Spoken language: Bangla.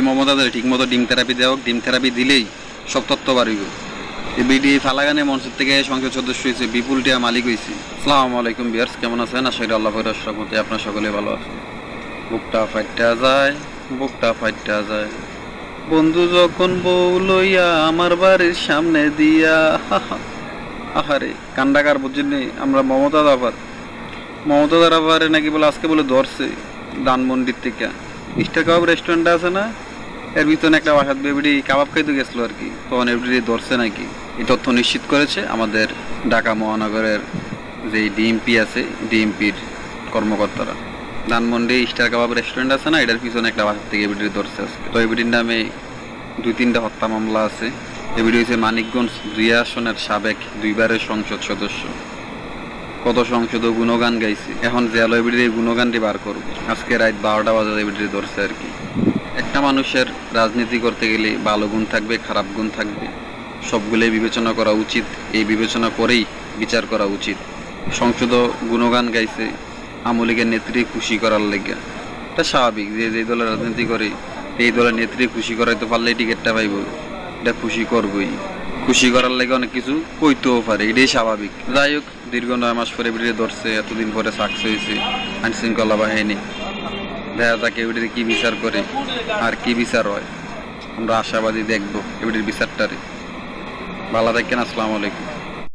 এই মমতাদের ঠিক মতো ডিম থেরাপি দেওয়া হোক, ডিম থেরাপি দিলেই সব তত্ত্ব বাড়িব বিডি ফালাগানে মঞ্চের থেকে সংসদ সদস্য হয়েছে বিপুল টিয়া মালিক হয়েছে সালাম আলাইকুম বিয়ার্স কেমন আছেন? আশা করি আল্লাহ ফেরার আপনার সকলে ভালো আছেন। বুকটা ফাইটটা যায়, বুকটা ফাইটটা যায়। বন্ধু যখন বউ লইয়া আমার বাড়ির সামনে দিয়া আহারে কান্ডাকার বুঝিনি আমরা মমতা দাবার। মমতা দাবারে নাকি বলে আজকে বলে ধরছে দানমন্ডির থেকে। ইস্টার কাবাব রেস্টুরেন্ট আছে না? এর ভিতরে একটা বাসাত বেবিডি কাবাব খাইতে গেছিল আর কি। তখন এবিডি ধরছে নাকি। এই তথ্য নিশ্চিত করেছে আমাদের ঢাকা মহানগরের যে ডিএমপি আছে, ডিএমপির কর্মকর্তারা। ধানমন্ডি স্টার কাবাব রেস্টুরেন্ট আছে না, এটার পিছনে একটা বাসার থেকে এবিডি ধরছে আজকে। তো এবিডির নামে দুই তিনটা হত্যা মামলা আছে। এবিডি হচ্ছে মানিকগঞ্জ দুই আসনের সাবেক দুইবারের সংসদ সদস্য। কত সংসদ গুণগান গাইছে। এখন জেল এবিডির গুণগানটি বার করব। আজকে রাত বারোটা বাজে এবিডি ধরছে আর কি। একটা মানুষের রাজনীতি করতে গেলে ভালো গুণ থাকবে, খারাপ গুণ থাকবে। সবগুলোই বিবেচনা করা উচিত। এই বিবেচনা করেই বিচার করা উচিত। সংসদ গুণগান গাইছে আমলিগের নেত্রী খুশি করার লেগে। এটা স্বাভাবিক যে যে দলের রাজনীতি করে এই দলের নেত্রী খুশি করাইতে পারলে টিকিটটা পাইব। এটা খুশি করবই। খুশি করার লেগে অনেক কিছু কইতেও পারে, এটাই স্বাভাবিক। যাই হোক, দীর্ঘ নয় মাস পরে বিড়িয়ে ধরছে এতদিন পরে সাকসেস হয়েছে আইন শৃঙ্খলা বাহিনী। দেখা যাক এবিটির কি বিচার করে, আর কি বিচার হয়। আমরা আশাবাদী দেখব এবিটির বিচারটারে। ভালো থাকেন, আসসালামু আলাইকুম।